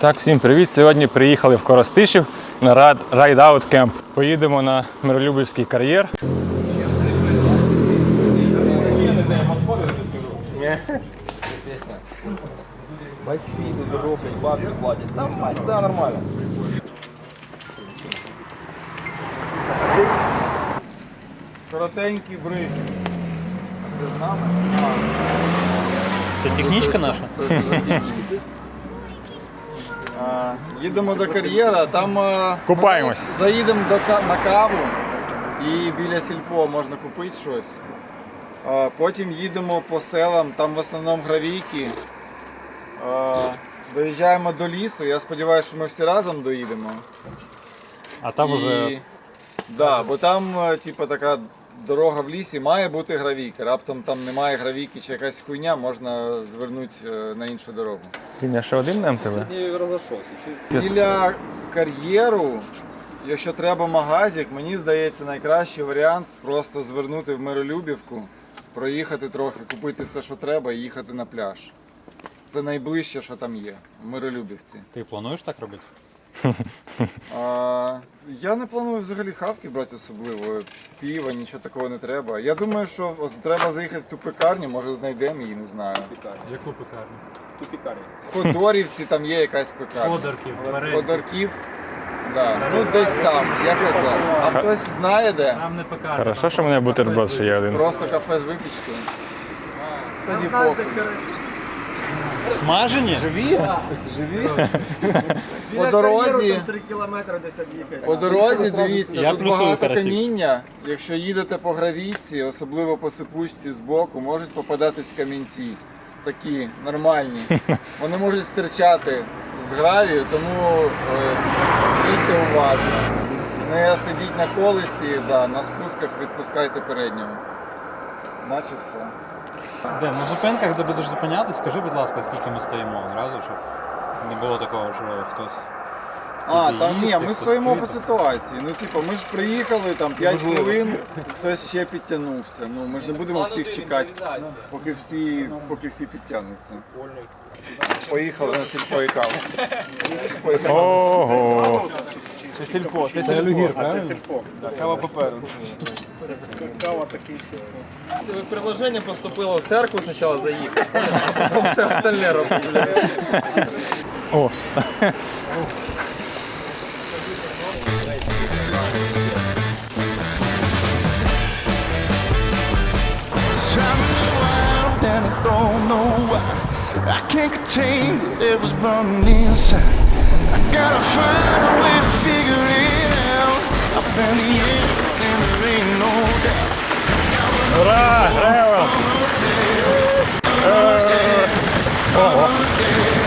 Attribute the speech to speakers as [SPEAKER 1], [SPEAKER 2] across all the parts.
[SPEAKER 1] Так, всім привіт! Сьогодні приїхали в Коростишів на рад- райд-аут кемп. Поїдемо на Миролюбівський кар'єр.
[SPEAKER 2] Бакфіни роблять, бабки платять. Нормально, да, нормально. Коротенький брик. Це з нами?
[SPEAKER 1] Це технічка наша?
[SPEAKER 2] Їдемо до кар'єра, там
[SPEAKER 1] Купаємось.
[SPEAKER 2] ми заїдемо до на каву і біля сільпо можна купити щось. Потім їдемо по селам, там в основному гравійки. Доїжджаємо до лісу. Я сподіваюся, що ми всі разом доїдемо.
[SPEAKER 1] А там
[SPEAKER 2] І...
[SPEAKER 1] вже
[SPEAKER 2] Да, бо там, е, типу, така дорога в лісі, має бути гравійка. Раптом там немає гравійки чи якась хуйня, можна звернути е, на іншу дорогу.
[SPEAKER 1] Ти не ще один на МТВ?
[SPEAKER 2] Біля кар'єру, якщо треба магазик, мені здається, найкращий варіант просто звернути в Миролюбівку, проїхати трохи, купити все, що треба, і їхати на пляж. Це найближче, що там є, в Миролюбівці.
[SPEAKER 1] Ти плануєш так робити?
[SPEAKER 2] А, я не планую взагалі хавки брати особливо. Піва, нічого такого не треба. Я думаю, що ось треба заїхати в ту пекарню, може знайдемо її, не знаю.
[SPEAKER 1] Яку пекарню?
[SPEAKER 2] В Ходорівці там є якась пекарня.
[SPEAKER 1] Ходорків,
[SPEAKER 2] Ходорків. Да. Ну десь там, я казав. А хтось знає де?
[SPEAKER 1] Там не пекарня. Хорошо, що в мене бутерброд ще є один.
[SPEAKER 2] Просто кафе з випічкою. Тоді похуй.
[SPEAKER 1] Смажені?
[SPEAKER 2] По дорозі,
[SPEAKER 3] 3 кілометри десь об'їхати.
[SPEAKER 2] по дорозі дивіться,
[SPEAKER 1] Я
[SPEAKER 2] тут
[SPEAKER 1] плюсую
[SPEAKER 2] багато
[SPEAKER 1] карасів.
[SPEAKER 2] каміння. Якщо їдете по гравійці, особливо по сипучці з боку, можуть попадатись камінці. Такі нормальні. Вони можуть стирчати з гравію, тому е, їдьте уважно. Не сидіть на колесі, да, на спусках відпускайте переднього. Наче все.
[SPEAKER 4] Де, на зупинках, де будеш зупинятись, скажи, будь ласка, скільки ми стоїмо одразу, щоб не було такого, що хтось.
[SPEAKER 2] А, там ні, ми стоїмо по ситуації. Ну, типу, ми ж приїхали там 5 хвилин, хтось ще підтягнувся. Ну, ми ж не будемо всіх чекати, поки всі, поки всі підтягнуться. Поїхали на сільпо і каву.
[SPEAKER 1] Ого!
[SPEAKER 4] Це сільпо, це сільпо, а це сільпо. Кава попереду.
[SPEAKER 3] Приложення поступило в церкву спочатку заїхати, потім все остальне робити.
[SPEAKER 1] О!
[SPEAKER 5] Traveling around and I don't know why. I can't contain whatever's burning inside. I gotta find a way to figure it out. I found the answer and there ain't no doubt.
[SPEAKER 1] Ура! Гревел!
[SPEAKER 5] Keep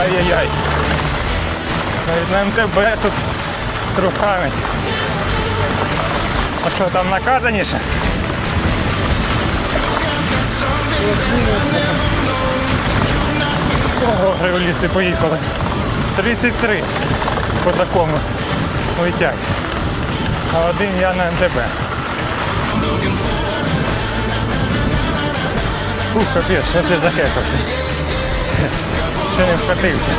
[SPEAKER 1] Ай-яй-яй! Навіть на МТБ тут трухамить. А що там наказаніше? Ого, револісти поїхали. 33 по такому летять. А один я на МТБ. Ух, капець, що це захекався. Ще не вкатився.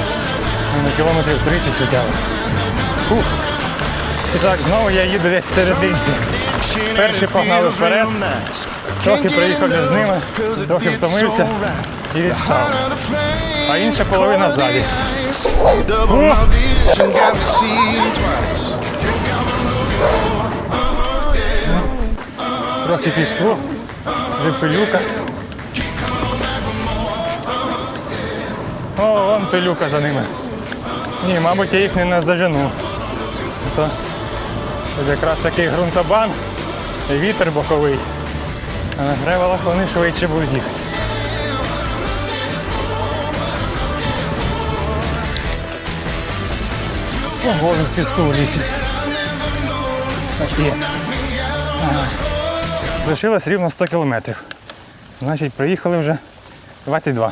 [SPEAKER 1] На кілометрів 30 хоча б. Фух. І так, знову я їду десь в серединці. Перші погнали вперед, трохи проїхав з ними, трохи втомився і відстав. А інша половина ззаді. Трохи піску, вже О, вон пилюка за ними. Ні, мабуть, я їх не наздожену. То якраз такий ґрунтобан і вітер боковий. А на гревелах вони швидше будуть їхати. Ого, він в піску в лісі. Так є. Лишилось рівно 100 кілометрів. Значить, приїхали вже 22.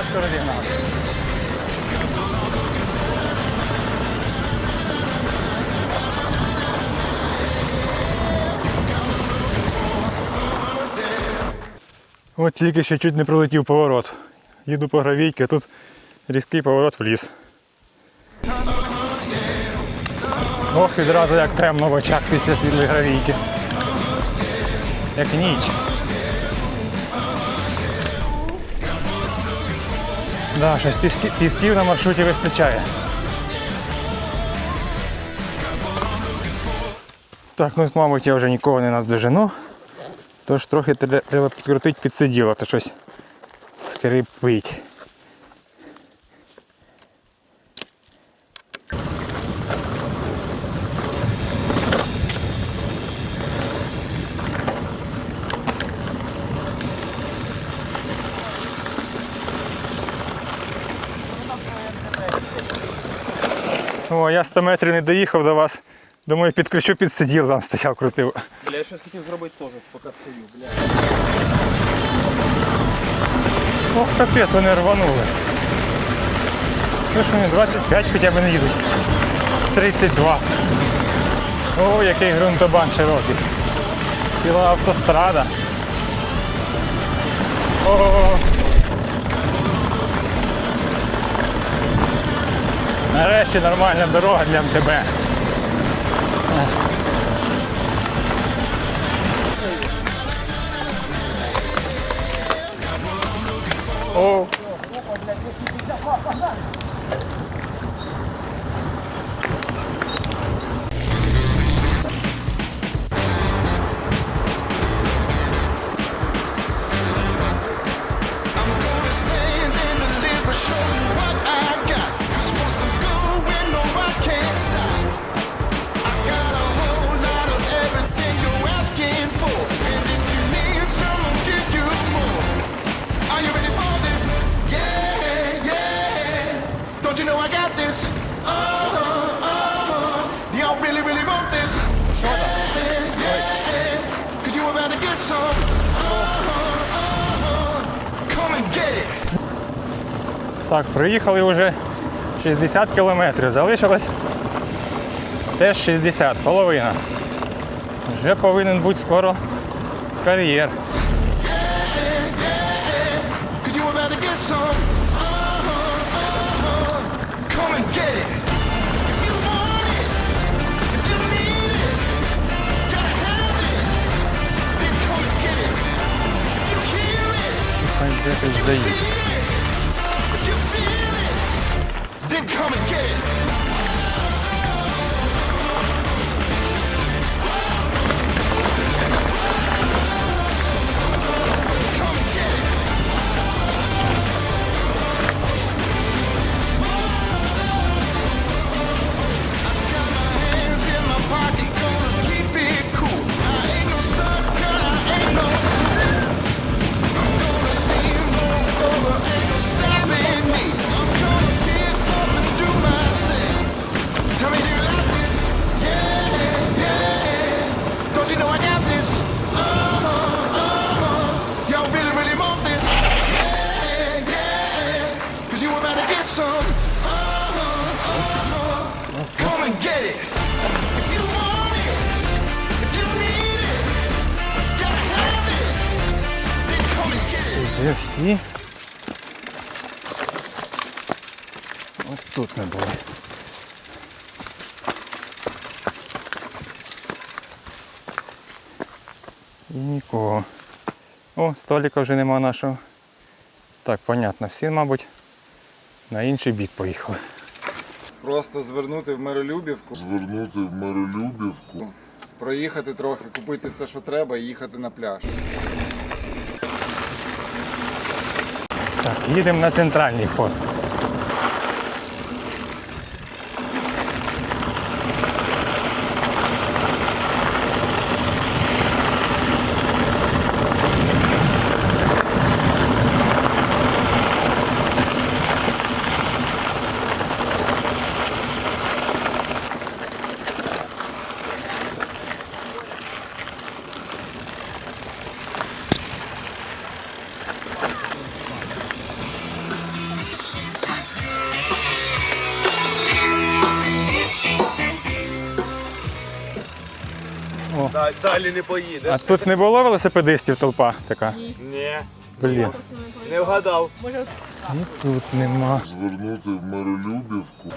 [SPEAKER 1] Чатко розігнав. От тільки ще чуть не пролетів поворот. Їду по гравійки, а тут різкий поворот в ліс. Ох, відразу як темно в очах після світлої гравійки. Як ніч. Да, щось піски- пісків на маршруті вистачає. Так, ну мабуть, я вже нікого не наздожену. Тож трохи тре- треба підкрутити підсиділо, то щось скрипить. О, я 100 метрів не доїхав до вас. Думаю, підключу підсиділ, там стояв, крутив.
[SPEAKER 3] Бля, я щось хотів зробити теж, поки стою, бля.
[SPEAKER 1] Ох, капець, вони рванули. Що ж вони 25 хоча б не їдуть. 32. О, який ґрунтобан широкий. Ціла автострада. О. Нарешті нормальна дорога для МТБ. О. Так, проїхали вже 60 кілометрів. Залишилось теж 60, половина. Вже повинен бути скоро кар'єр.
[SPEAKER 5] Cause you come and get it.
[SPEAKER 1] Де всі? Ось тут не було. І нікого. О, століка вже нема нашого. Так, понятно, всі, мабуть, на інший бік поїхали.
[SPEAKER 2] Просто звернути в Миролюбівку,
[SPEAKER 6] звернути в Миролюбівку,
[SPEAKER 2] проїхати трохи, купити все, що треба, і їхати на пляж.
[SPEAKER 1] Їдемо на центральний ход.
[SPEAKER 3] Далі не поїдеш.
[SPEAKER 1] А тут не було велосипедистів толпа така?
[SPEAKER 3] Ні.
[SPEAKER 1] Блін.
[SPEAKER 3] Не вгадав.
[SPEAKER 1] І тут нема.
[SPEAKER 6] Звернути в Миролюбівку.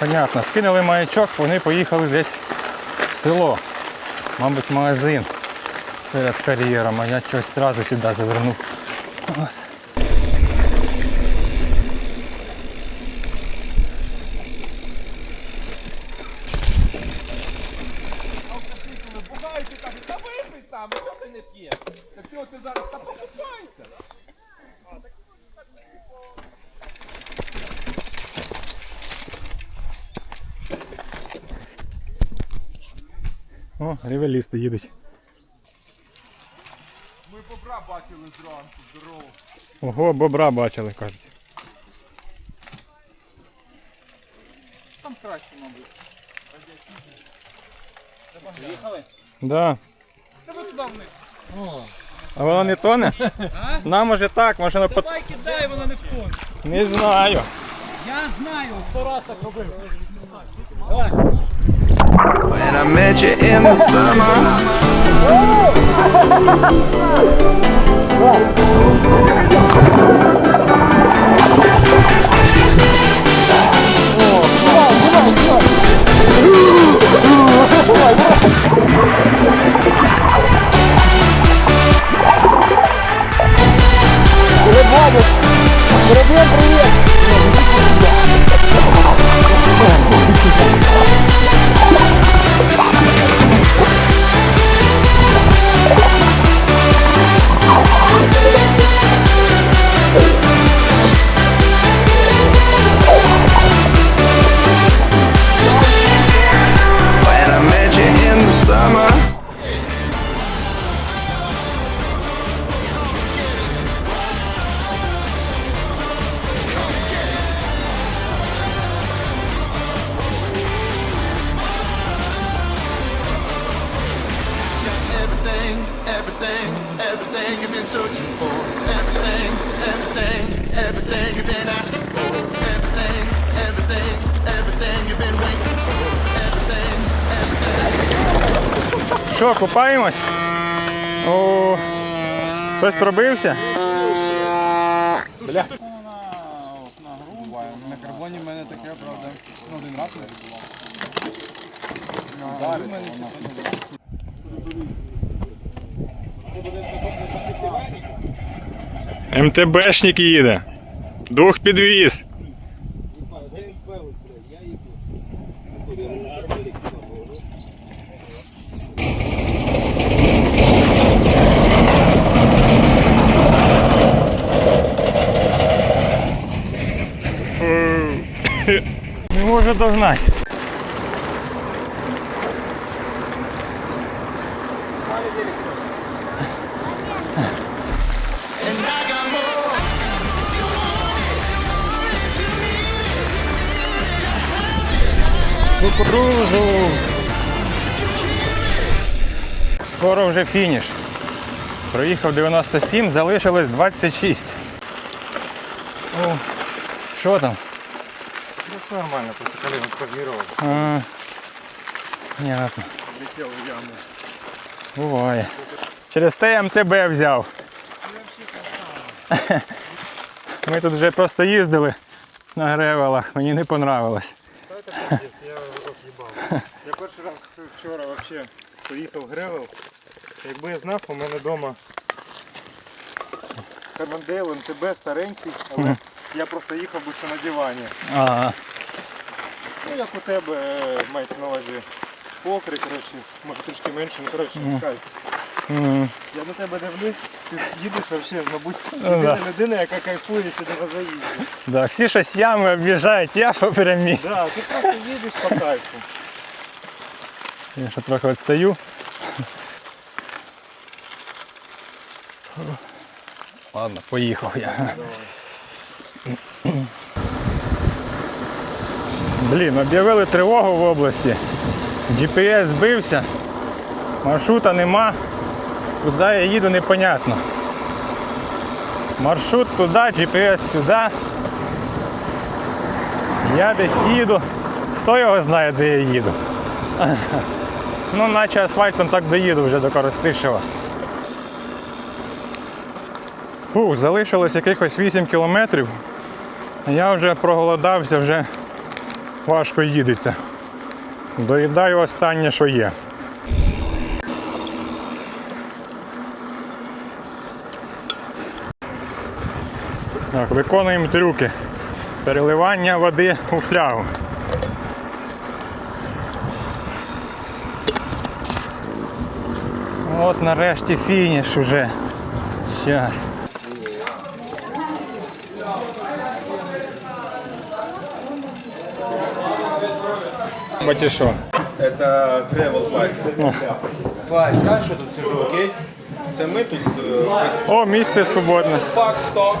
[SPEAKER 1] Понятно, скинули маячок, вони поїхали десь в село. Мабуть, магазин перед кар'єром, а я щось одразу сюди завернув. Ось. О, ревелісти їдуть. Ми бобра бачили зранку, здорово. Ого, бобра бачили, кажуть. Там краще, мабуть. Їхали? Да. А воно не тоне? Нам може так, може воно по...
[SPEAKER 4] Давай кидай, вона не втоне.
[SPEAKER 1] Не знаю.
[SPEAKER 4] Я знаю, сто раз так робив.
[SPEAKER 5] When I met you in the summer. everything you've been searching for. Everything, everything, everything you've been asking for. Everything, everything, everything you've been waiting for. Everything,
[SPEAKER 1] Що, купаємось? О, хтось пробився? Бля.
[SPEAKER 3] На карбоні в мене таке, правда. Ну, один раз не було.
[SPEAKER 1] МТБшник їде. Двох підвіз. Кукурузу. Скоро вже фініш. Проїхав 97, залишилось 26. О, що там?
[SPEAKER 3] Все нормально, просто колено травмировал.
[SPEAKER 1] А, понятно.
[SPEAKER 3] Летел в яму.
[SPEAKER 1] Буває. Через те МТБ взяв. Ми тут вже просто їздили на гревелах, мені не понравилось.
[SPEAKER 3] Я об'їбав. Я перший раз вчора поїхав Гревел. Якби я знав, у мене вдома Кармандейл МТБ старенький, але я просто їхав би ще на дивані.
[SPEAKER 1] Ага.
[SPEAKER 3] Ну як у тебе е, мається на увазі покри, коротше, може трішки менше, ну коротше, кайф.
[SPEAKER 1] М,
[SPEAKER 3] Я на тебе дивлюсь, ти їдеш вообще, мабуть,
[SPEAKER 1] Ну,
[SPEAKER 3] єдина
[SPEAKER 1] да.
[SPEAKER 3] людина, яка кайфує сюди на заїзді.
[SPEAKER 1] Да, всі щось ями об'їжджають, я по прямій.
[SPEAKER 3] Да, ти просто їдеш по кайфу.
[SPEAKER 1] Я ще трохи відстаю. Ладно, поїхав я. Блін, об'явили тривогу в області. GPS збився, маршрута нема. Куди я їду, непонятно. Маршрут туди, GPS сюди. Я десь їду. Хто його знає, де я їду? Ну, наче асфальтом так доїду вже до Коростишева. Фух, залишилось якихось 8 кілометрів. Я вже проголодався, вже важко їдеться. Доїдаю останнє, що є. Так, виконуємо трюки. Переливання води у флягу. От нарешті фініш уже. Зараз. Батішо.
[SPEAKER 7] Это travel bike.
[SPEAKER 4] Слайд, знаєш, що тут сижу, окей?
[SPEAKER 7] Це ми тут е,
[SPEAKER 1] О, місце свободне.
[SPEAKER 7] факт, що